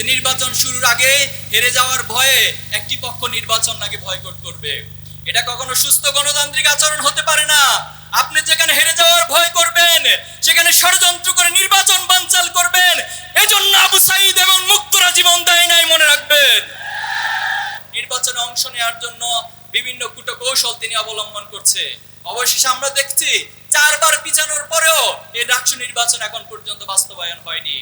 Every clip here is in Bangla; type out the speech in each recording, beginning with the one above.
যে নির্বাচন শুরুর আগে হেরে যাওয়ার ভয়ে একটি পক্ষ নির্বাচন নাকি ভয়কট করবে। এটা কখনো সুস্থ গণতান্ত্রিক আচরণ হতে পারে না। আপনি যেখানে হেরে যাওয়ার ভয় করবেন, সেখানে ষড়যন্ত্র করে নির্বাচন বানচাল করবেন। এজন্য আবু সাইদ এবং মুক্তরা জীবন দেয় নাই মনে রাখবেন। নির্বাচনে অংশ নেওয়ার জন্য বিভিন্ন কূটকৌশল তিনি অবলম্বন করছে। অবশেষে আমরা দেখছি, চারবার পিছানোর পরেও এই ডাকসু নির্বাচন এখন পর্যন্ত বাস্তবায়ন হয়নি।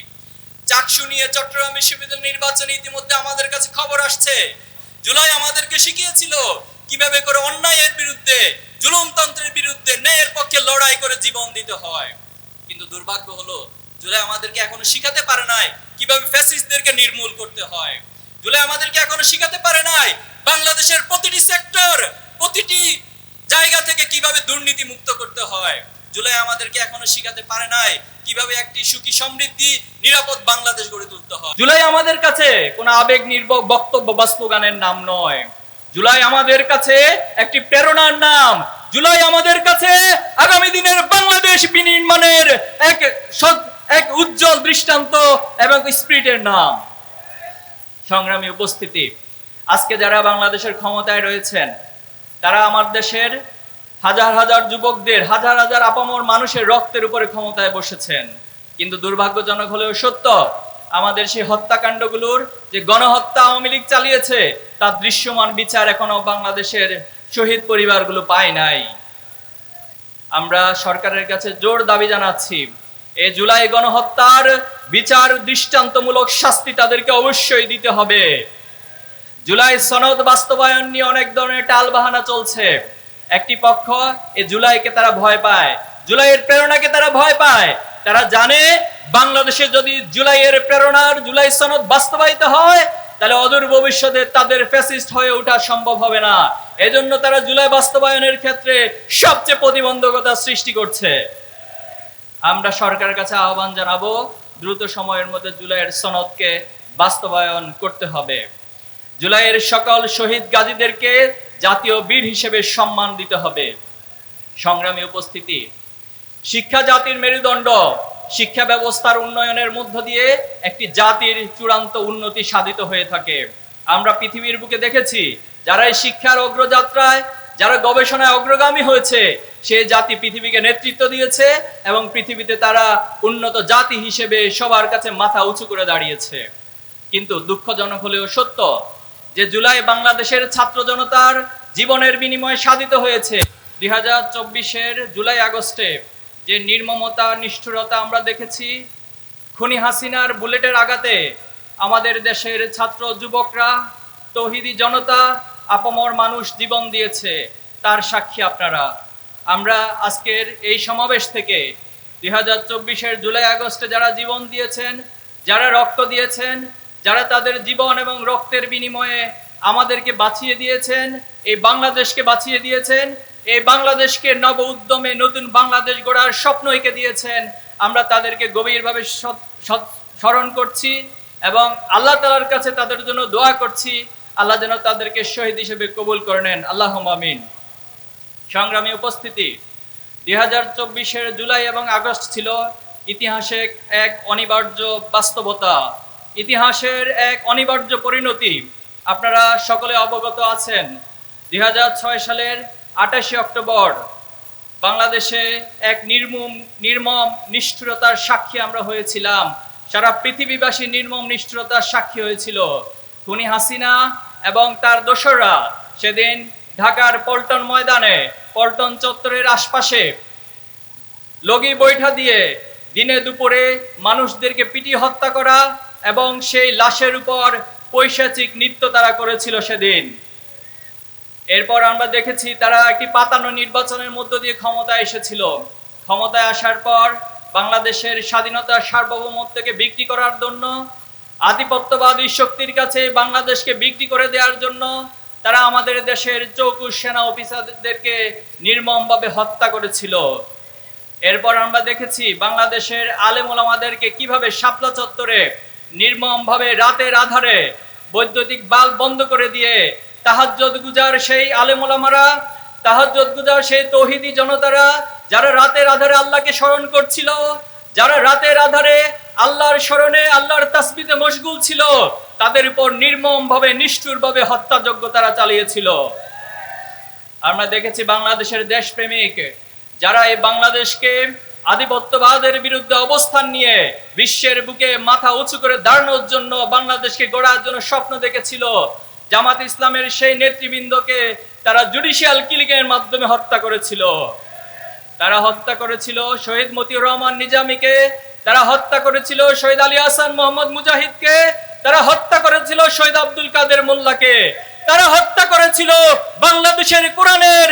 চাকসু নিয়ে চট্টগ্রাম বিশ্ববিদ্যালয় নির্বাচনে ইতিমধ্যে আমাদের কাছে খবর আসছে। জুলাই আমাদেরকে শিখিয়েছিল কীভাবে করে অন্যায়ের বিরুদ্ধে, জুলুমতন্ত্রের বিরুদ্ধে ন্যায়ের পক্ষে লড়াই করে জীবন দিতে হয়। কিন্তু দুর্ভাগ্য হলো, জুলাই আমাদেরকে এখনও শিখাতে পারে নাই কীভাবে ফ্যাসিস্টদেরকে নির্মূল করতে হয়। জুলাই আমাদেরকে এখনও শিখাতে পারে নাই বাংলাদেশের প্রতিটি সেক্টর, প্রতিটি জায়গা থেকে কীভাবে দুর্নীতি মুক্ত করতে হয়। জুলাই আমাদেরকে এখনও শিখাতে পারে নাই কীভাবে একটি সুখী সমৃদ্ধি, নিরাপদ বাংলাদেশ গড়ে তুলতে হয়। জুলাই আমাদের কাছে কোনো আবেগ নির্ভর বক্তব্য বাস্তবায়নের নাম নয়। জুলাই আমাদের কাছে একটি প্রেরণার নাম। জুলাই আমাদের কাছে আগামী দিনের বাংলাদেশ বিনির্মাণের এক এক উজ্জ্বল দৃষ্টান্ত এবং স্পিরিটের নাম। সংগ্রামী উপস্থিতি, আজকে যারা বাংলাদেশের ক্ষমতায় রয়েছেন, তারা আমার দেশের হাজার হাজার যুবকদের, হাজার হাজার আপামর মানুষের রক্তের উপরে ক্ষমতায় বসেছেন। কিন্তু দুর্ভাগ্যজনক হলেও সত্য, আমাদের সেই হত্যাকাণ্ডগুলোর যে গণহত্যা আওয়ামী লীগ চালিয়েছে, তার দৃশ্যমান বিচার এখনও বাংলাদেশের শহীদ পরিবারগুলো পায় নাই। আমরা সরকারের কাছে জোর দাবি জানাচ্ছি এই জুলাই গণহত্যার বিচার দৃষ্টান্তমূলক শাস্তি তাদেরকে অবশ্যই দিতে হবে। জুলাই সনদ বাস্তবায়ন নিয়ে অনেক ধরনের টালবাহানা চলছে। একটি পক্ষ, এ জুলাইকে তারা ভয় পায়। জুলাইয়ের প্রেরণাকে তারা ভয় পায়। তারা জানে, বাংলাদেশে যদি জুলাইয়ের প্রেরণার জুলাই সনদ বাস্তবায়িত হয়, তাহলে অদূর ভবিষ্যতে তাদের ফ্যাসিস্ট হয়ে ওঠা সম্ভব হবে না। এজন্য তারা জুলাই বাস্তবায়নের ক্ষেত্রে সবচেয়ে প্রতিবন্ধকতা সৃষ্টি করছে। আমরা সরকারের কাছে আহ্বান জানাব, দ্রুত সময়ের মধ্যে জুলাইয়ের সনদকে বাস্তবায়ন করতে হবে। জুলাইয়ের সকল শহীদ গাজীদেরকে জাতীয় বীর হিসেবে সম্মান দিতে হবে। সংগ্রামী উপস্থিতি, শিক্ষা জাতির মেরুদণ্ড, শিক্ষা ব্যবস্থার উন্নয়নের মধ্য দিয়ে একটি জাতির চূড়ান্ত উন্নতি সাধিত হয়ে থাকে। আমরা পৃথিবীর বুকে দেখেছি, যারা এই শিক্ষার অগ্রযাত্রায়, যারা গবেষণায় অগ্রগামী হয়েছে, সে জাতি পৃথিবীকে নেতৃত্ব দিয়েছে এবং পৃথিবীতে তারা উন্নত জাতি হিসেবে সবার কাছে মাথা উঁচু করে দাঁড়িয়েছে। কিন্তু দুঃখজনক হলেও সত্য যে জুলাই বাংলাদেশের ছাত্র জনতার জীবনের বিনিময়ে সাধিত হয়েছে, দুই হাজার চব্বিশের জুলাই আগস্টে যে নির্মমতা, নিষ্ঠুরতা আমরা দেখেছি, খুনি হাসিনার বুলেটের আঘাতে আমাদের দেশের ছাত্র যুবকরা, তহিদি জনতা, আপমর মানুষ জীবন দিয়েছে, তার সাক্ষী আপনারা। আমরা আজকের এই সমাবেশ থেকে দুই হাজার চব্বিশের জুলাই আগস্টে যারা জীবন দিয়েছেন, যারা রক্ত দিয়েছেন যারা তাদের জীবন এবং রক্তের বিনিময়ে আমাদেরকে বাঁচিয়ে দিয়েছেন, এই বাংলাদেশকে বাঁচিয়ে দিয়েছেন, এই বাংলাদেশকে নব উদ্যমে নতুন বাংলাদেশ গড়ার স্বপ্ন এঁকে দিয়েছেন, আমরা তাদেরকে গভীরভাবে স্মরণ করছি এবং আল্লাহ তালার কাছে তাদের জন্য দোয়া করছি। আল্লাহ যেন তাদেরকে শহীদ হিসেবে কবুল করে নেন। আল্লাহ আমিন। সংগ্রামী উপস্থিতি, দুই হাজার চব্বিশের জুলাই এবং আগস্ট ছিল ইতিহাসে এক অনিবার্য বাস্তবতা। ইতিহাসের এক অনিবার্য পরিণতি। আপনারা সকলে অবগত আছেন, দুই সালের আটাশে অক্টোবর, বাংলাদেশে এক নির্মম নির্মম নিষ্ঠুরতার সাক্ষী আমরা হয়েছিলাম। সারা পৃথিবীবাসী নির্মম নিষ্ঠুরতার সাক্ষী হয়েছিল খুনি হাসিনা এবং তার দোসররা। সেদিন ঢাকার পল্টন ময়দানে, পল্টন চত্বরের আশপাশে লগি বৈঠা দিয়ে দিনে দুপুরে মানুষদেরকে পিটি হত্যা করা এবং সেই লাশের উপর পৈশাচিক নৃত্য তারা করেছিল সেদিন। এরপর আমরা দেখেছি তারা একটি পাতানো নির্বাচনের মধ্য দিয়ে ক্ষমতায় এসেছিল। ক্ষমতায় আসার পর বাংলাদেশের স্বাধীনতার সার্বভৌমত্বকে বিক্রি করার জন্য, আধিপত্যবাদী শক্তির কাছে বাংলাদেশকে বিক্রি করে দেওয়ার জন্য তারা আমাদের দেশের চৌকুশ সেনা অফিসারদেরকে নির্মমভাবে হত্যা করেছিল। এরপর আমরা দেখেছি বাংলাদেশের আলেম ওলামাদেরকে কীভাবে শাপলা চত্বরে নির্মমভাবে রাতের আধারে বৈদ্যুতিক বাল্ব বন্ধ করে দিয়ে তাহাজ্জুদ গুজার সেই আলেম ওলামারা তাহাজ্জুদ গুজার সেই তৌহিদি জনতারা, যারা রাতের আধারে আল্লাহকে স্মরণ করছিল, যারা রাতের আধারে আল্লাহর স্মরণে আল্লাহর তাসবিতে মশগুল ছিল, তাদের উপর নির্মম ভাবে নিষ্ঠুর ভাবে হত্যাযজ্ঞ তারা চালিয়েছিল। আমরা দেখেছি বাংলাদেশের দেশপ্রেমিক, যারা এই বাংলাদেশকে আধিপত্যবাদের বিরুদ্ধে অবস্থান নিয়ে বিশ্বের বুকে মাথা উঁচু করে দাঁড়ানোর জন্য বাংলাদেশকে গড়ার জন্য স্বপ্ন দেখেছিল। জামাত ইসলামের সেই নেতৃবৃন্দকে তারা জুডিশিয়াল কিলিংয়ের মাধ্যমে হত্যা করেছিল। তারা হত্যা করেছিল শহীদ মতিউর রহমান নিজামীকে, তারা হত্যা করেছিল শহীদ আলী হাসান মোহাম্মদ মুজাহিদকে, তারা হত্যা করেছিল শহীদ আব্দুল কাদের মোল্লাকে। তারা হত্যা করেছিল বাংলাদেশের কোরআনের,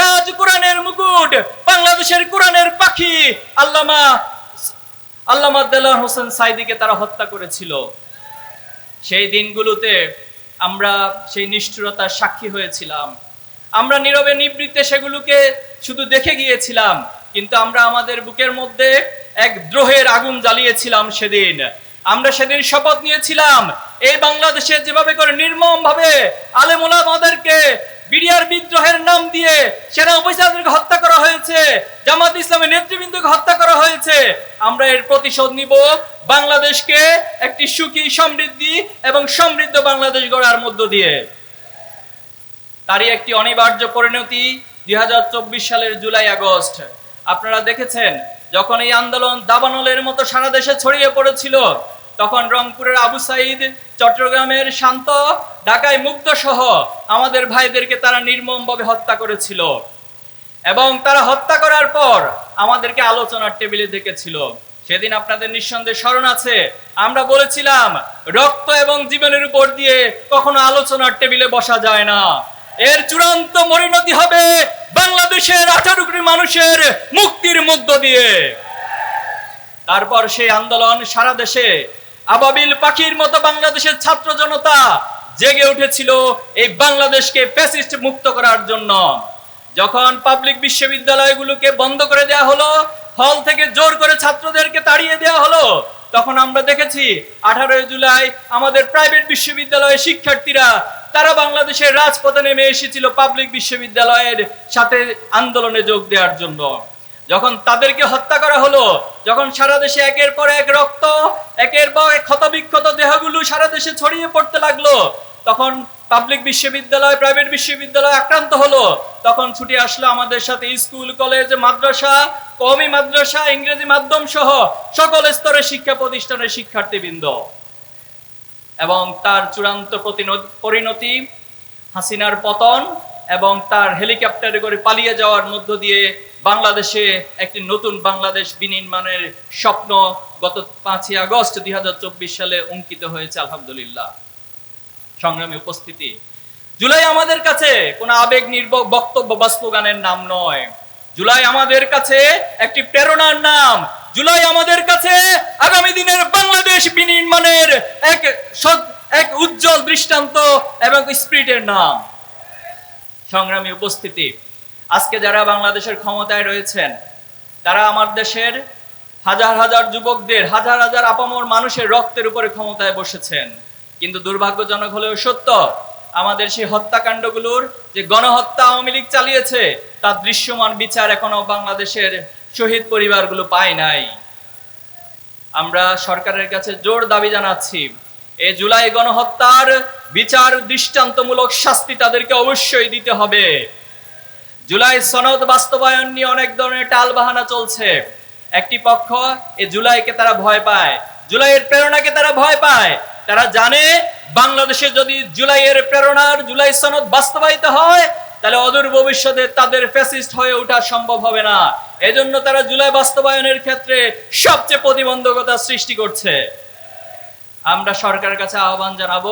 রাজ কোরআনের মুকুট, বাংলাদেশের কোরআনের পাখি। আল্লামা আল্লামা দেলোয়ার হোসেন সাইদিকে তারা হত্যা করেছিল। সেই দিনগুলোতে আমরা সেই নিষ্ঠুরতার সাক্ষী হয়েছিলাম। আমরা নীরবে নিবৃত্তে সেগুলোকে শুধু দেখে গিয়েছিলাম, কিন্তু আমরা আমাদের বুকের মধ্যে এক দ্রোহের আগুন জ্বালিয়েছিলাম সেদিন। আমরা সেদিন শপথ নিয়েছিলাম, এই বাংলাদেশে যেভাবে করে নির্মম ভাবে আলেমুলামাদেরকে বিডিআর বিদ্রোহের নাম দিয়ে সেনা অফিসারদেরকে হত্যা করা হয়েছে, জামাত ইসলামের নেতৃবৃন্দকে হত্যা করা হয়েছে, আমরা এর প্রতিশোধ নিব। বাংলাদেশকে একটি সুখী, সমৃদ্ধি এবং সমৃদ্ধ বাংলাদেশ গড়ার মধ্য দিয়ে। তারই একটি অনিবার্য পরিণতি দুই হাজার চব্বিশ সালের জুলাই আগস্ট। আপনারা দেখেছেন যখন এই আন্দোলন দাবানলের মতো সারা দেশে ছড়িয়ে পড়েছিল, তখন রংপুরের আবু সাইদ চট্টগ্রামের শান্ত, ঢাকায় মুক্ত সহ আমাদের ভাইদেরকে তারা নির্মমভাবে হত্যা করেছিল। এবং তারা হত্যা করার পর আমাদেরকে আলোচনার টেবিলে দেখেছিল সেদিন আপনাদের নিঃসন্দেহে স্মরণ আছে, আমরা বলেছিলাম, রক্ত এবং জীবনের উপর দিয়ে কখনো আলোচনার টেবিলে বসা যায় না। এর চূড়ান্ত পরিণতি হবে বাংলাদেশের আঠারো কোটি মানুষের মুক্তির মধ্য দিয়ে। তারপর সেই আন্দোলন সারা দেশে আবাবিল পাখির মতো বাংলাদেশের ছাত্র জনতা জেগে উঠেছিল এই বাংলাদেশকে ফ্যাসিস্ট মুক্ত করার জন্য। যখন পাবলিক বিশ্ববিদ্যালয়গুলোকে বন্ধ করে দেয়া হলো হল থেকে জোর করে ছাত্রদেরকে তাড়িয়ে দেওয়া হলো তখন আমরা দেখেছি আঠারোই জুলাই আমাদের প্রাইভেট বিশ্ববিদ্যালয়ের শিক্ষার্থীরা, তারা বাংলাদেশের রাজপথে নেমে এসেছিল পাবলিক বিশ্ববিদ্যালয়ের সাথে আন্দোলনে যোগ দেওয়ার জন্য। যখন তাদেরকে হত্যা করা হলো, যখন সারা দেশে একের পর এক রক্ত, একের পর ক্ষতবিক্ষত দেহগুলো সারা দেশে ছড়িয়ে পড়তে লাগল, তখন পাবলিক বিশ্ববিদ্যালয়, প্রাইভেট বিশ্ববিদ্যালয় আক্রান্ত হলো। তখন ছুটি আসলো আমাদের সাথে স্কুল, কলেজ, মাদ্রাসা কমি মাদ্রাসা, ইংরেজি মাধ্যম সহ সকল স্তরের শিক্ষা প্রতিষ্ঠানের শিক্ষার্থীবৃন্দ। এবং তার চূড়ান্ত পরিণতি, হাসিনার পতন এবং তার হেলিকপ্টারে করে পালিয়ে যাওয়ার মধ্য দিয়ে বাংলাদেশে একটি নতুন বাংলাদেশ বিনির্মাণের স্বপ্ন গত পাঁচই আগস্ট দুই হাজার চব্বিশ সালে অঙ্কিত হয়েছে, আলহামদুলিল্লাহ। সংগ্রামী উপস্থিতি। জুলাই আমাদের কাছে কোনো আবেগ নির্ভর বক্তব্য বা নাম নয়। জুলাই আমাদের কাছে একটি প্রেরণার নাম। জুলাই আমাদের কাছে আগামী দিনের বাংলাদেশ বিনির্মাণের এক এক উজ্জ্বল দৃষ্টান্ত এবং স্পিরিটের নাম। সংগ্রামী উপস্থিতি, আজকে যারা বাংলাদেশের ক্ষমতায় রয়েছেন, তারা আমার দেশের হাজার হাজার যুবকদের, হাজার হাজার আপামর মানুষের রক্তের উপরে ক্ষমতায় বসেছেন। কিন্তু দুর্ভাগ্যজনক হলেও সত্য, আমাদের সেই হত্যাকাণ্ডগুলোর যে গণহত্যা আওয়ামী লীগ চালিয়েছে, তার দৃশ্যমান বিচার এখনও বাংলাদেশের শহীদ পরিবারগুলো পায় নাই। আমরা সরকারের কাছে জোর দাবি জানাচ্ছি এই জুলাই গণহত্যার বিচার দৃষ্টান্তমূলক শাস্তি তাদেরকে অবশ্যই দিতে হবে। জুলাই সনদ বাস্তবায়ন নিয়ে অনেক ধরনের টালবাহানা চলছে। একটি পক্ষ এ জুলাইকে তারা ভয় পায়, জুলাইয়ের প্রেরণাকে তারা ভয় পায় তারা জানে বাংলাদেশে যদি জুলাইয়ের প্রেরণার জুলাই সনদ বাস্তবায়িত হয়, তাহলে অদূর ভবিষ্যতে তাদের ফ্যাসিস্ট হয়ে ওঠা সম্ভব হবে না। এজন্য তারা জুলাই বাস্তবায়নের ক্ষেত্রে সবচেয়ে প্রতিবন্ধকতা সৃষ্টি করছে। আমরা সরকারের কাছে আহ্বান জানাব,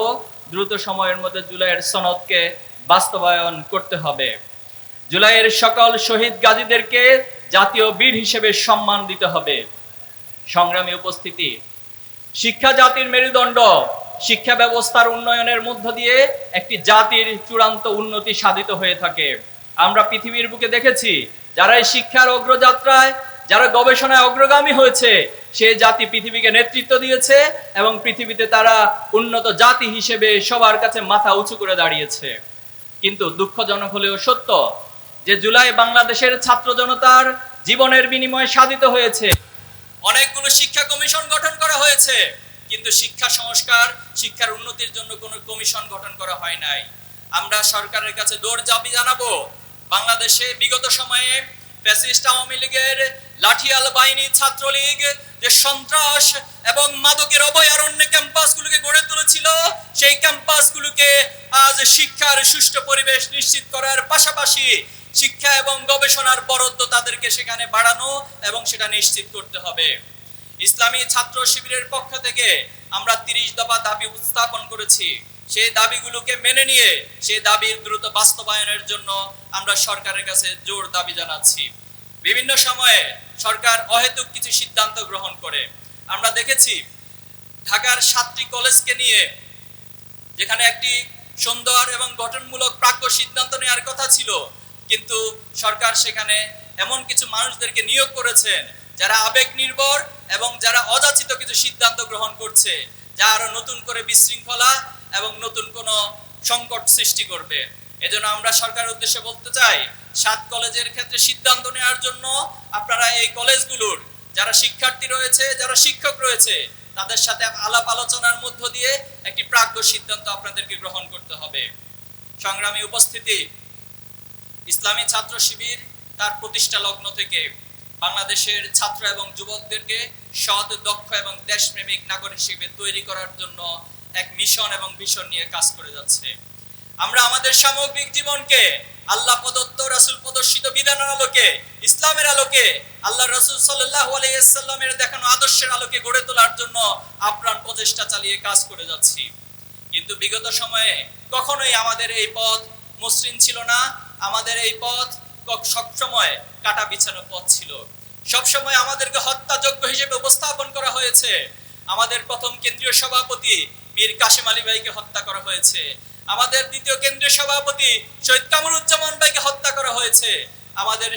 দ্রুত সময়ের মধ্যে জুলাইয়ের সনদকে বাস্তবায়ন করতে হবে। জুলাইয়ের সকল শহীদ গাজীদেরকে জাতীয় বীর হিসেবে সম্মান দিতে হবে। সংগ্রামী উপস্থিতি শিক্ষা জাতির মেরুদণ্ড, শিক্ষা ব্যবস্থার উন্নয়নের মধ্য দিয়ে একটি জাতির চূড়ান্ত উন্নতি সাধিত হয়ে থাকে। আমরা পৃথিবীর বুকে দেখেছি, যারা এই শিক্ষার অগ্রযাত্রায়, যারা গবেষণায় অগ্রগামী হয়েছে সে জাতি পৃথিবীকে নেতৃত্ব দিয়েছে এবং পৃথিবীতে তারা উন্নত জাতি হিসেবে সবার কাছে মাথা উঁচু করে দাঁড়িয়েছে। কিন্তু দুঃখজনক হলেও সত্য যে জুলাই বাংলাদেশের ছাত্র জনতার জীবনের বিনিময়ে সাধিত হয়েছে অনেকগুলো শিক্ষা কমিশন গঠন করা হয়েছে, কিন্তু শিক্ষা সংস্কার, শিক্ষার উন্নতির জন্য কোনো কমিশন গঠন করা হয় নাই। আমরা সরকারের কাছে দৌড় দাবি জানাব, বাংলাদেশে বিগত সময়ে ফ্যাসিস্ট আওয়ামী লীগের লাঠিয়াল বাহিনী, ছাত্রলীগ, যে সন্ত্রাস এবং মাদকের অভয়ারণ্যে ক্যাম্পাসগুলোকে গড়ে তুলেছিল, সেই ক্যাম্পাসগুলোকে আজ শিক্ষার সুষ্ঠু পরিবেশ নিশ্চিত করার পাশাপাশি শিক্ষা এবং গবেষণার বরাদ্দ তাদেরকে সেখানে বাড়ানো এবং সেটা নিশ্চিত করতে হবে। ইসলামী ছাত্র শিবিরের পক্ষ থেকে আমরা তিরিশ দফা দাবি উপস্থাপন করেছি। সেই দাবিগুলোকে মেনে নিয়ে সেই দাবির দ্রুত বাস্তবায়নের জন্য আমরা সরকারের কাছে জোর দাবি জানাচ্ছি। বিভিন্ন সময়ে সরকার অহেতুক কিছু সিদ্ধান্ত গ্রহণ করে। আমরা দেখেছি, ঢাকার সাতটি কলেজকে নিয়ে যেখানে একটি সুন্দর এবং গঠনমূলক প্রাজ্ঞ সিদ্ধান্ত নেওয়ার কথা ছিল কিন্তু সরকার সেখানে এমন কিছু মানুষদেরকে নিয়োগ করেছেন যারা আবেগ নির্ভর এবং যারা অযাচিত কিছু সিদ্ধান্ত গ্রহণ করছে, যা আরও নতুন করে বিশৃঙ্খলা এবং নতুন কোনো সংকট সৃষ্টি করবে। এজন্য আমরা সরকারের উদ্দেশ্যে বলতে চাই, সাত কলেজের ক্ষেত্রে সিদ্ধান্ত নেওয়ার জন্য আপনারা এই কলেজগুলোর যারা শিক্ষার্থী রয়েছে, যারা শিক্ষক রয়েছে, তাদের সাথে আলাপ আলোচনার মধ্য দিয়ে একটি প্রাজ্ঞ সিদ্ধান্ত আপনাদেরকে গ্রহণ করতে হবে। সংগ্রামী উপস্থিতি ইসলামী ছাত্র শিবির তার প্রতিষ্ঠা লগ্ন থেকে বাংলাদেশের ছাত্র এবং যুবকদেরকে সৎ, দক্ষ এবং দেশপ্রেমিক নাগরিক হিসেবে তৈরি করার জন্য এক মিশন এবং ভিশন নিয়ে কাজ করে যাচ্ছে। আমরা আমাদের সামগ্রিক জীবনকে আল্লাহ প্রদত্ত, রাসূল প্রদর্শিত বিধানের আলোকে, ইসলামের আলোকে আল্লাহ রাসূল সাল্লাল্লাহু আলাইহি সাল্লামের দেখানো আদর্শের আলোকে গড়ে তোলার জন্য আপ্রাণ প্রচেষ্টা চালিয়ে কাজ করে যাচ্ছি। কিন্তু বিগত সময়ে কখনোই আমাদের এই পথ মসৃণ ছিল না। আমাদের এই পথ সবসময় কাটা বিছানো পথ ছিল। সবসময় আমাদেরকে হত্যাযোগ্য হিসেবে উপস্থাপন করা হয়েছে। আমাদের প্রথম কেন্দ্রীয় সভাপতি মীর কাশেম আলী ভাইকে হত্যা করা হয়েছে। আমাদের দ্বিতীয় কেন্দ্রীয় সভাপতি শহীদ কামরুজ্জামান ভাইকে হত্যা করা হয়েছে। আমাদের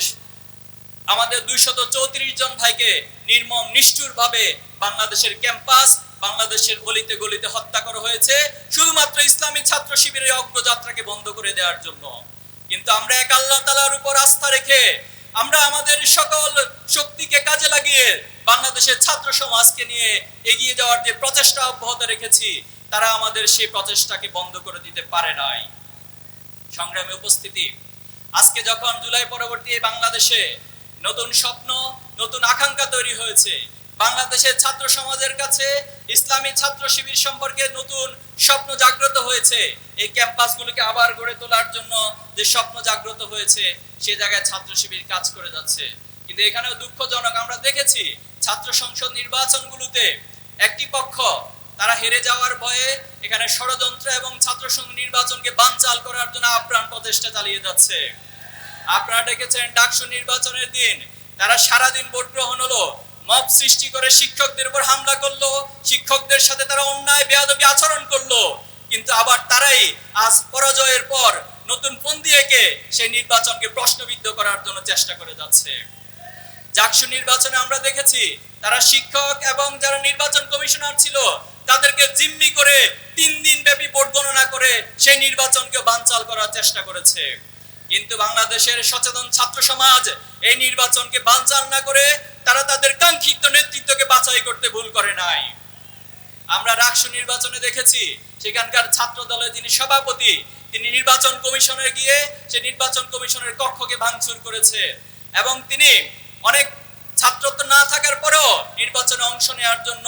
আমাদের দুইশত চৌত্রিশ জন ভাইকে নির্মম নিষ্ঠুর ভাবে বাংলাদেশের ক্যাম্পাস, বাংলাদেশের গলিতে গলিতে হত্যা করা হয়েছে। শুধুমাত্র ইসলামী ছাত্র শিবিরের অগ্রযাত্রাকে বন্ধ করে দেওয়ার জন্য। কিন্তু আমরা এক আল্লাহ তালার উপর আস্থা রেখে আমরা আমাদের সকল শক্তিকে কাজে লাগিয়ে বাংলাদেশের ছাত্র সমাজকে নিয়ে এগিয়ে যাওয়ার যে প্রচেষ্টা অব্যাহত রেখেছি, তারা আমাদের সেই প্রচেষ্টাকে বন্ধ করে দিতে পারে নাই। সংগ্রামে উপস্থিতি। আজকে যখন জুলাই পরবর্তী বাংলাদেশে নতুন স্বপ্ন, নতুন আকাঙ্ক্ষা তৈরি হয়েছে বাংলাদেশের ছাত্র সমাজের কাছে ইসলামী ছাত্র শিবির সম্পর্কে নতুন স্বপ্ন জাগ্রত হয়েছে। এই ক্যাম্পাসগুলোকে আবার গড়ে তোলার জন্য যে স্বপ্ন জাগ্রত হয়েছে, সে জায়গায় ছাত্র শিবির কাজ করে যাচ্ছে। কিন্তু এখানেও দুঃখজনক, আমরা দেখেছি ছাত্র সংসদ নির্বাচনগুলোতে একটি পক্ষ তারা হেরে যাওয়ার ভয়ে এখানে ষড়যন্ত্র এবং ছাত্র সংঘ নির্বাচনকে বানচাল করার জন্য আপ্রাণ প্রচেষ্টা চালিয়ে যাচ্ছে। আপনারা দেখেছেন ডাকসু নির্বাচনের দিন, তারা সারাদিন ভোট গ্রহণ হলো মব সৃষ্টি করে শিক্ষকদের উপর হামলা করল, শিক্ষকদের সাথে তারা অন্যায়, বেয়াদবি আচরণ করল। কিন্তু আবার তারাই আজ পরাজয়ের পর নতুন ফন্দি এঁকে সেই নির্বাচনকে প্রশ্নবিদ্ধ করার জন্য চেষ্টা করে যাচ্ছে। জাকসু নির্বাচনে আমরা দেখেছি, তারা শিক্ষক এবং যারা নির্বাচন কমিশনার ছিল, তাদেরকে জিম্মি করে তিন দিন ব্যাপী ভোট গণনা করে সেই নির্বাচনকে বানচাল করার চেষ্টা করেছে। কিন্তু বাংলাদেশের সচেতন ছাত্র সমাজ এই নির্বাচনকে বানচাল না করে তারা তাদের কাঙ্ক্ষিত নেতৃত্বকে বাছাই করতে ভুল করে নাই। আমরা রাকসু নির্বাচনে দেখেছি, সেখানকার ছাত্র দলের যিনি সভাপতি, তিনি নির্বাচন কমিশনে গিয়ে সে নির্বাচন কমিশনের কক্ষকে ভাঙচুর করেছে এবং তিনি অনেক ছাত্রত্ব না থাকার পরেও নির্বাচনে অংশ নেওয়ার জন্য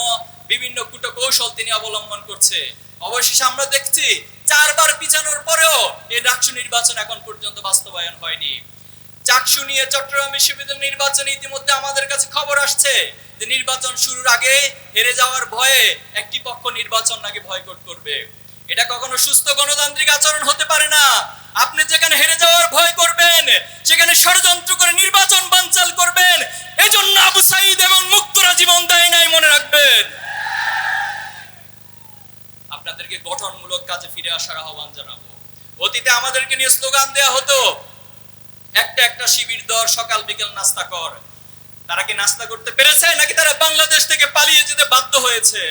বিভিন্ন কুট কৌশল তিনি অবলম্বন করছে। অবশেষে আমরা দেখছি চারবার পিছানোর পরেও এই ডাকসু নির্বাচন এখন পর্যন্ত বাস্তবায়ন হয়নি। চাকসু নিয়ে চট্টগ্রাম বিশ্ববিদ্যালয় নির্বাচনে ইতিমধ্যে আমাদের কাছে খবর আসছে যে নির্বাচন শুরুর আগে হেরে যাওয়ার ভয়ে একটি পক্ষ নির্বাচন নাকি বয়কট করবে। এটা কখনো সুস্থ গণতান্ত্রিক আচরণ হতে পারে না। আপনি যেখানে হেরে যাওয়ার ভয় করবেন, সেখানে ষড়যন্ত্র করে নির্বাচন বানচাল করবেন, এজন্য আবু সাইদ এবং মুক্তরা জীবন দেয় নাই মনে রাখবেন। আপনাদেরকে গঠনমূলক কাজে ফিরে আসার আহ্বান জানাব। অতীতে আমাদেরকে নিয়ে স্লোগান দেয়া হতো, একটা একটা শিবির দর, সকাল বিকেল নাস্তা কর। তারা কি নাস্তা করতে পেরেছে, নাকি তারা বাংলাদেশ থেকে পালিয়ে যেতে বাধ্য হয়েছে?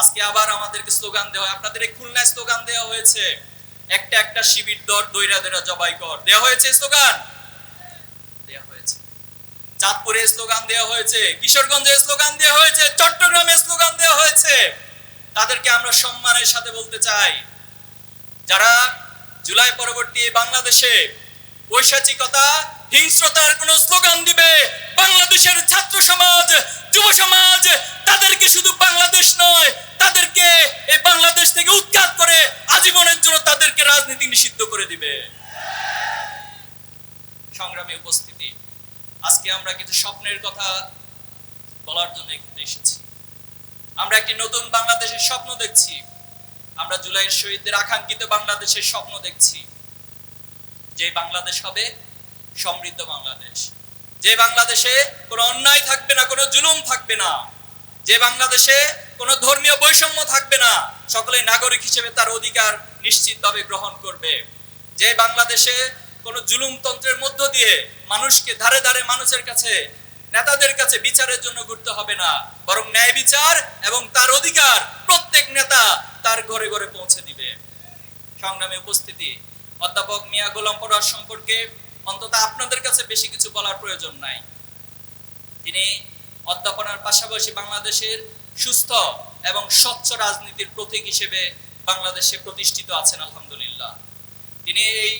আজকে আবার আমাদেরকে স্লোগান দেওয়া হয়। আপনাদের এই খুলনায় স্লোগান দেওয়া হয়েছে, একটা একটা শিবির দর দৈরা দৈরা জবাই কর। দেওয়া হয়েছে স্লোগান? দেওয়া হয়েছে। চাঁদপুরে স্লোগান দেওয়া হয়েছে, কিশোরগঞ্জে স্লোগান দেওয়া হয়েছে, চট্টগ্রামে স্লোগান দেওয়া হয়েছে। তাদেরকে আমরা সম্মানের সাথে বলতে চাই। যারা জুলাই পরবর্তী বাংলাদেশে ঐশাচিকতা হিংস্রতার কোন স্লোগান দিবে, বাংলাদেশের ছাত্র সমাজ, যুব সমাজ, তাদেরকে শুধু বাংলাদেশ নয়, তাদেরকে এই বাংলাদেশ থেকে উৎখাত করে আজীবনের জন্য তাদেরকে রাজনীতি নিষিদ্ধ করে দিবে। সংগ্রামে উপস্থিতি। আজকে আমরা কিছু স্বপ্নের কথা বলার জন্য এখানে এসেছি। আমরা একটি নতুন বাংলাদেশের স্বপ্ন দেখছি। আমরা জুলাইয়ের শহীদদের আকাঙ্ক্ষিত বাংলাদেশের স্বপ্ন দেখছি। যে বাংলাদেশ হবে সমৃদ্ধ বাংলাদেশ। যে বাংলাদেশে কোনো অন্যায় থাকবে না, কোনো জুলুম থাকবে না। যে বাংলাদেশে কোনো ধর্মীয় বৈষম্য থাকবে না সকলে নাগরিক হিসেবে তার অধিকার নিশ্চিতভাবে গ্রহণ করবে। যে বাংলাদেশে কোনো জুলুমতন্ত্রের মধ্য দিয়ে মানুষকে ধারে ধারে মানুষের কাছে নেতাদের কাছে বিচারের জন্য ঘুরতে হবে না। বরং ন্যায় বিচার এবং তার অধিকার প্রত্যেক নেতা তার ঘরে ঘরে পৌঁছে দিবে। সংগ্রামে উপস্থিতি। অধ্যাপক মিয়া গোলাম পড়ার সম্পর্কে অন্তত আপনাদের কাছে বেশি কিছু বলার প্রয়োজন নাই। তিনি অধ্যাপনার পাশাপাশি বাংলাদেশের সুস্থ এবং স্বচ্ছ রাজনীতির প্রতীক হিসেবে বাংলাদেশে প্রতিষ্ঠিত আছেন, আলহামদুলিল্লাহ। তিনি এই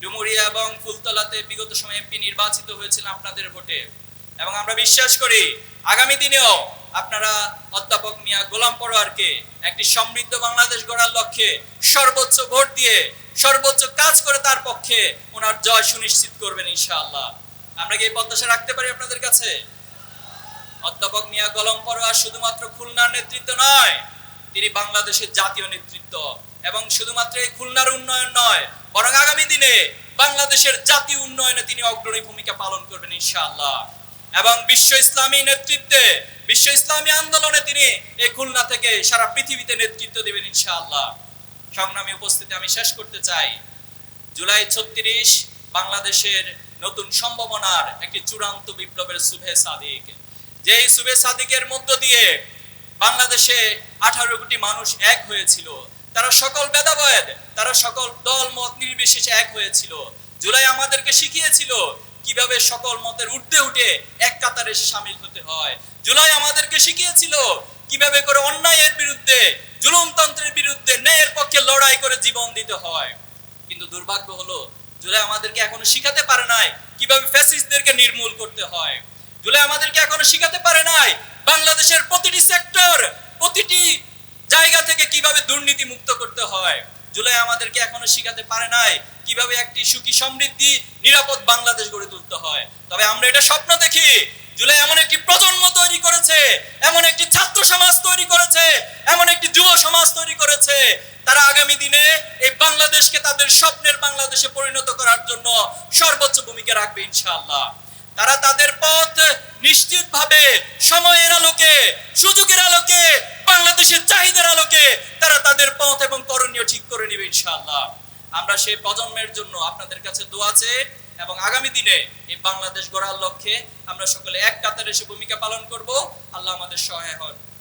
ডুমুরিয়া এবং ফুলতলাতে বিগত সময়ে এমপি নির্বাচিত হয়েছিলেন আপনাদের ভোটে। এবং আমরা বিশ্বাস করি আগামী দিনেও আপনারা অধ্যাপক মিয়া গোলাম পরোয়ারকে একটি সমৃদ্ধ বাংলাদেশ গড়ার লক্ষ্যে সর্বোচ্চ ভোট দিয়ে সর্বোচ্চ কাজ করে তার পক্ষে ওনার জয় সুনিশ্চিত করবেন ইনশাআল্লাহ। আমরা কি এই প্রত্যাশা রাখতে পারি আপনাদের কাছে? অধ্যাপক মিয়া গোলাম পরোয়ার শুধুমাত্র খুলনার নেতৃত্ব নয়, তিনি বাংলাদেশের জাতীয় নেতৃত্ব এবং শুধুমাত্র এই খুলনার উন্নয়ন নয়, বরং আগামী দিনে বাংলাদেশের জাতীয় উন্নয়নে তিনি অগ্রণী ভূমিকা পালন করবেন ইনশাআল্লাহ। এবং বিশ্ব ইসলামী নেতৃত্বে, বিশ্ব ইসলামী আন্দোলনে তিনি এই খুলনা থেকে সারা পৃথিবীতে নেতৃত্ব দেবেন ইনশাআল্লাহ। সংগ্রামী উপস্থিতি আমি শেষ করতে চাই। জুলাই ছত্রিশ বাংলাদেশের নতুন সম্ভাবনার একটি চূড়ান্ত বিপ্লবের শুভে সাদিক। যেই শুভে সাদিকের মধ্য দিয়ে বাংলাদেশে আঠারো কোটি মানুষ এক হয়েছিল, তারা সকল ভেদাভেদ, তারা সকল দল মত নির্বিশেষে এক হয়েছিল। জুলাই আমাদেরকে শিখিয়েছিল কীভাবে সকল মতের উঠতে উঠে এক কাতারে সামিল হতে হয়? জুলাই আমাদেরকে শিখিয়েছিল কীভাবে করে অন্যায়ের বিরুদ্ধে, জুলুমতন্ত্রের বিরুদ্ধে ন্যায়ের পক্ষে লড়াই করে জীবন দিতে হয়। কিন্তু দুর্ভাগ্য হলো, জুলাই আমাদেরকে এখনও শিখাতে পারে নাই কীভাবে ফ্যাসিস্টদেরকে নির্মূল করতে হয়। জুলাই আমাদেরকে এখনও শিখাতে পারে নাই বাংলাদেশের প্রতিটি সেক্টর, প্রতিটি জায়গা থেকে কীভাবে দুর্নীতি মুক্ত করতে হয়। জুলাই আমাদেরকে এখনও শিখাতে পারে নাই কীভাবে একটি সুখী সমৃদ্ধি, নিরাপদ বাংলাদেশ গড়ে তুলতে হয়। তবে আমরা এটা স্বপ্ন দেখি, জুলাই এমন একটি প্রজন্ম তৈরি করেছে, এমন একটি ছাত্র সমাজ তৈরি করেছে, এমন একটি যুব সমাজ তৈরি করেছে। তারা আগামী দিনে এই বাংলাদেশকে তাদের স্বপ্নের বাংলাদেশে পরিণত করার জন্য সর্বোচ্চ ভূমিকা রাখবে ইনশাআল্লাহ। তারা তাদের পথ নিশ্চিতভাবে সময়ের আলোকে, সুযোগের আলোকে বাংলাদেশের চাহিদার আলোকে তারা তাদের পথ এবং করণীয় ঠিক করে নেবে ইনশাআল্লাহ। আমরা সেই প্রজন্মের জন্য আপনাদের কাছে দোয়া আছে এবং আগামী দিনে এই বাংলাদেশ গড়ার লক্ষ্যে আমরা সকলে এক কাতারে এসে ভূমিকা পালন করব। আল্লাহ আমাদের সহায় হন